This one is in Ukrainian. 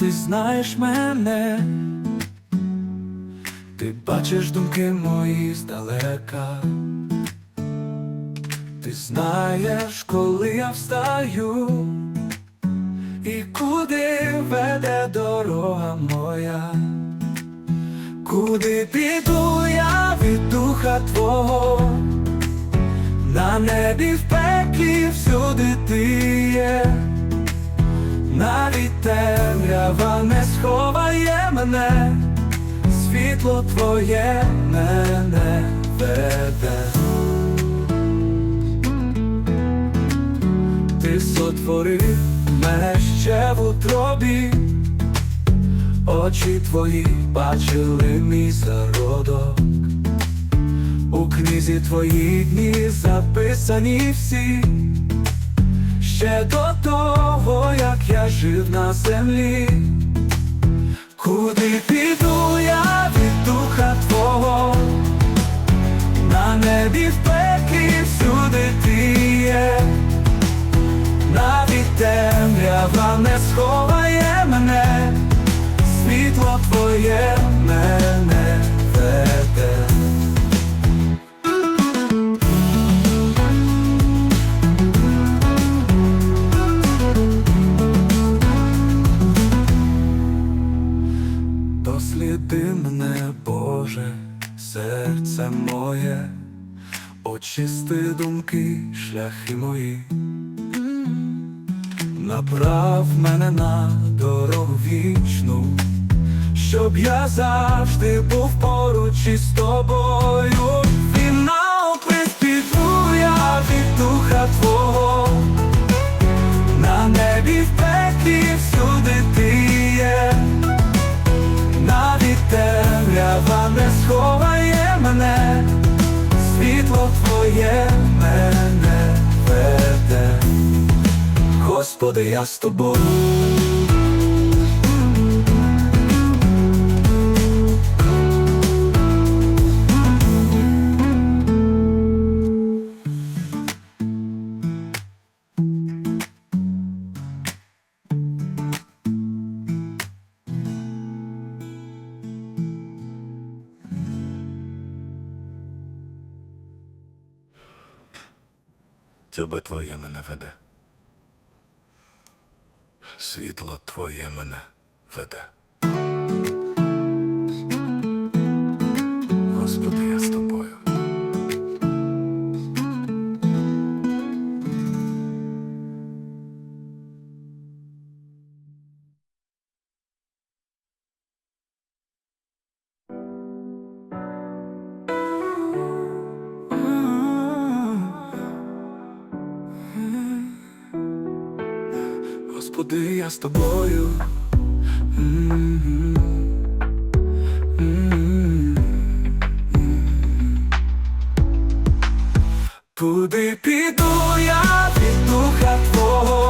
ти знаєш мене, ти бачиш думки мої здалека. Ти знаєш, коли я встаю, і куди веде дорога моя, куди піду я від духа Твого, на небі в пеклі всюди ти є, навіть темрява не сховає мене, світло Твоє мене веде. Ти сотворив мене ще в утробі, очі твої бачили мій зародок, у книзі твої дні записані всі, ще до того, землі, куди піду я від духа Твого, на небі в пеклі всюди ти є. Навіть темрява не сховає мене, світло твоє мене, Боже, серце моє, очисти думки, шляхи мої. Направ мене на дорогу вічну, щоб я завжди був поруч із тобою. І наопис піду я від духа Твоє мене веде. Господи, я з тобою. Тебе твоє мене веде. Світло твоє мене веде. Господи, Господи, я з тобою. М-м-м. Куди піду я від духа Твого,